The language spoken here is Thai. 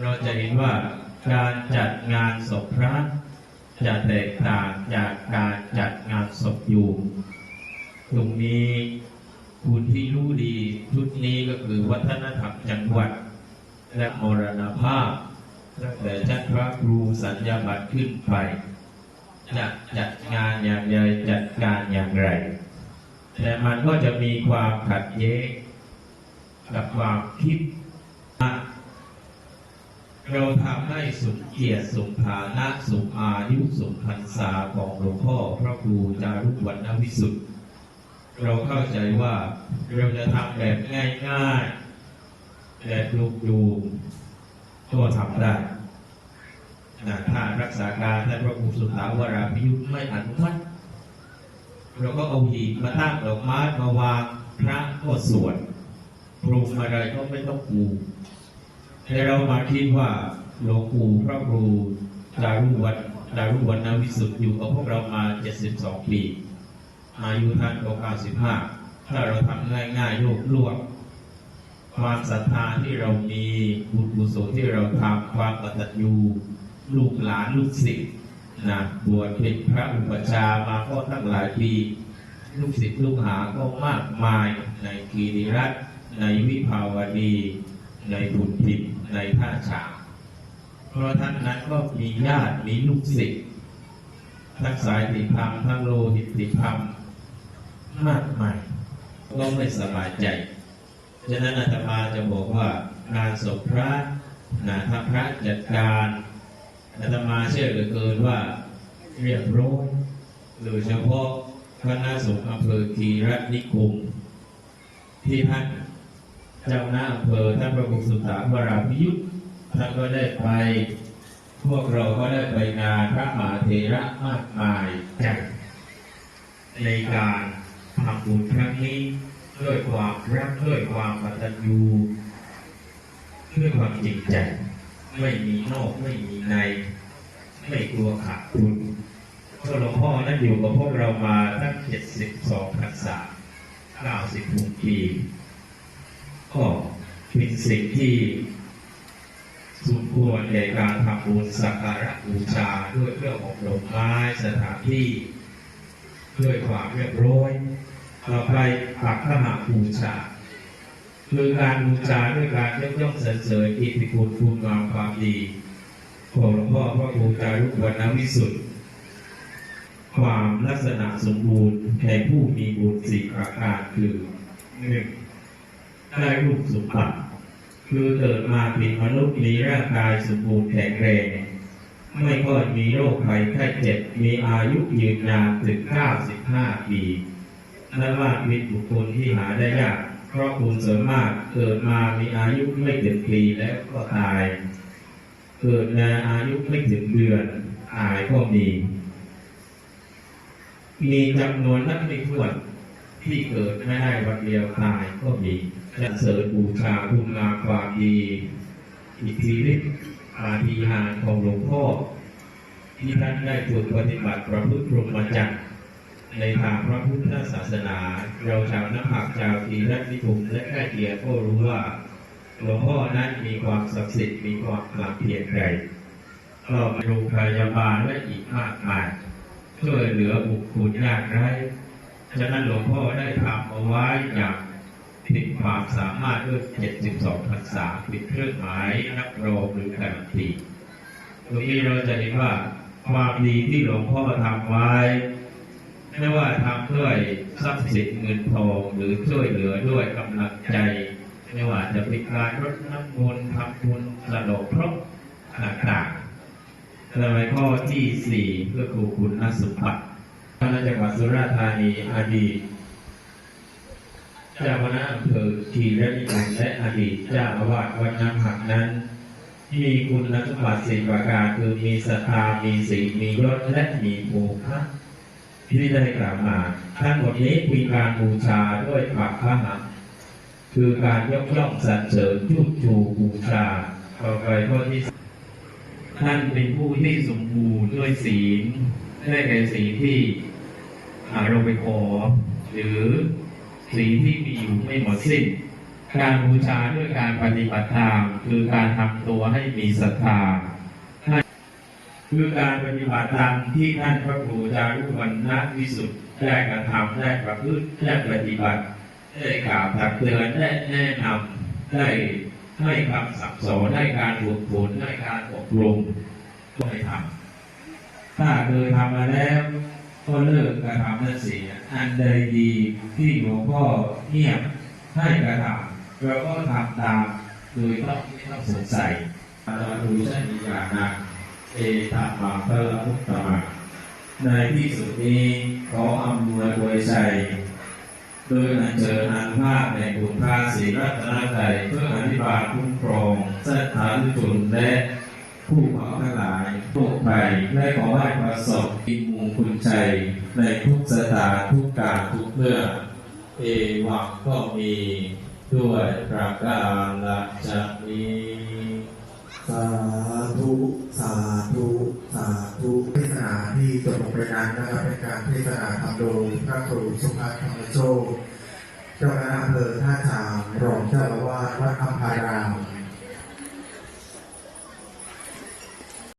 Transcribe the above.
เราจะเห็นว่าการจัดงานศพพระจะแตกต่างจากการจัดงานศพอยู่ตรงนี้คุณที่รู้ดีชุดนี้ก็คือวัฒนธรรมจังหวัด และมรณภาพตั้งแต่ชั้นพระครูสัญญาบัตรขึ้นไปจะจัดงานอย่างไรจัดการอย่างไร แต่มันก็จะมีความขัดแย้งกับความคิดว่า เราทำให้สุขเกียรติสุขฐานะสุขอายุสุขพรรษาของหลวงพ่อพระครูจารุวรรณวิสุทธิ์เราเข้าใจว่าเราจะทำแบบง่ายๆแบบลูกดูก็ทำได้นะถ้ารักษาการท่านพระครูสุทาวราพิยุทธ์ไม่อนุมัติเราก็เอาหีบมาตั้งดอกไม้มาวางพระก็สวดปรุงอะไรก็ไม่ต้องปู รุงแต่เรามาคิดว่าหลวงปู่พระครูจารุวัฒน์จารุวรรณวิสุทธิ์อยู่กับพวกเรามา 72 ปี อายุท่านก็95 ถ้าเราทำง่ายๆโลกลวก ความศรัทธาที่เรามีบุญกุศลที่เราทำความกตัญญูลูกหลานลูกศิษย์นะบวชเป็นพระอุปชฌาย์มาก็ตั้งหลายปีลูกศิษย์ลูกหาก็มากมายในกีริรัตน์ในวิภาวดี ในบุญทิพย์ในท่าฉางเพราะท่านนั้นก็มีญาติมีลูกศิษย์ทั้งสายติธรรมทั้งโลหิตติธรรมมากมายก็ไม่สบายใจ ฉะนั้นอาตมาจะบอกว่างานศพพระนะถ้าพระจัดการอาตมาเชื่อเหลือเกินว่าเรียบร้อยโดยเฉพาะคณะสงฆ์อำเภอคีรัตนิคมที่ท่าน เจ้าหน้าอำเภอท่านพระครูสุตตาวราพิยุทธ์ท่านก็ได้ไป พวกเราก็ได้ไปงานพระมหาเถระมากมายจัดในการทำบุญครั้งนี้ด้วยความรักด้วยความกตัญญูด้วยความจริงใจไม่มีนอกไม่มีใน ไม่กลัวขาดทุนเพราะหลวงพ่อนั้นอยู่กับพวกเรามาตั้ง72พรรษา96ปี ก็เป็นสิ่งที่สมควรแก่การทำบุญสักการะบูชาด้วยเครื่องอบรมไม้สถานที่ ด้วยความเรียบร้อยต่อไปปักขหาบูชา คือการบูชาด้วยการยกย่องสรรเสริญอิทธิคุณคุณงามความดีของหลวงพ่อพระครูจารุวรรณวิสุทธิ์ความลักษณะสมบูรณ์แห่งผู้มีบุญสี่ประการคือหนึ่ง ได้รูปสมบัติคือเกิดมาเป็นมนุษย์มีร่างกายสมบูรณ์แข็งแรงไม่ค่อยมีโรคภัยไข้เจ็บมีอายุยืนนานถึง 95 ปีนั่นว่ามีบุคคลที่หาได้ยาก เพราะคุณส่วนมากเกิดมามีอายุไม่ถึงปีแล้วก็ตาย เกิดในอายุไม่ถึงเดือนตายก็มี มีจำนวนนักไม่ถ้วน ที่เกิดไม่ได้วันเดียวตายก็มีและเสริญบูชาคุณงามความดีอิทธิฤทธิ์อาธิหารของหลวงพ่อที่ท่านได้ฝึกปฏิบัติประพฤติพรหมจรรย์ในทางพระพุทธศาสนา เราชาวนักผักชาวทีรัตนิคมและแค่เกียรก็รู้ว่าหลวงพ่อนั้นมีความศักดิ์สิทธิ์มีความขลังเพียงใดก็โรงพยาบาลและอีกมากมายช่วยเหลือบุคคลยากไร้ ฉะนั้นหลวงพ่อได้ทำเอาไว้อย่างผิดความสามารถด้วย72ภาษาปิดเครื่องหมายนับรองหรือการันตีตรงนี้เราจะเห็นว่าความดีที่หลวงพ่อทำไว้ ไม่ว่าทำด้วยทรัพย์สินเงินทองหรือช่วยเหลือด้วยกำลังใจ ไม่ว่าจะเป็นการรดน้ำมนต์ทำบุญสะดอกเคราะห์ต่างๆและในข้อที่สี่เพื่อครูคุณนสมบัติ ท่านจังหวัดสุราษฎร์ธานีอดีตเจ้าคณะอำเภอทีระนิคมและอดีตเจ้าอาวาสวัดน้ำหักนั้น มีคุณสมบัติสี่ประการคือมีศรัทธามีศีลมียศและมีโภคะที่ได้กล่าวมาทั้งหมดนี้มีการบูชาด้วยปักพระหัตถ์คือการยกย่องสรรเสริญชุบชูบูชาต่อไปข้อที่ท่านเป็นผู้ที่สมบูรณ์ด้วยศีลได้แก่ศีลที่ เราไปขอ หรือศีที่มีอยู่ไม่หมดสิ้น การบูชาด้วยการปฏิบัติตามคือการทำตัวให้มีศรัทธาคือการปฏิบัติตามที่ท่านพระครูจารุวรรณวิสุทธิ์ได้กระทำได้ประพฤติได้ปฏิบัติได้กล่าวตักเตือนได้แนะนำได้ให้คำสั่งสอนได้การฝึกฝนได้การอบรมก็ให้ทำถ้าเคยทำมาแล้ว ก็เลิกกระทำนั่นเสียอันใดดีที่หลวงพ่อเงียบให้กระทำเราก็ทำตามโดยต้องไม่ต้องสงสัยอาจารย์ดูใช่มีอย่างนะเอตมาเตอร์มุตตมะในที่สุดนี้ขออำนวยอวยชัยโดยอัญเชิญอานุภาพในคุณพระศรีรัตนตรัยเพื่ออธิบาลคุ้มครองสถานชนและ ผู้ขอทั้งหลายโรคภัยและขอให้ประสบอิมูคุณชัยในทุกสถานทุกการทุกเมื่อ เอวังก็มีด้วยประการละชนี้สาธุ สาธุ สาธุเทศนาที่จบลงไปนั้นนะครับเป็นการเทศนาทำโดยพระครูสุภาธรรมโชคเจ้าคณะอำเภอท่าฉางรองเจ้าอาวาสวัดอัมพาร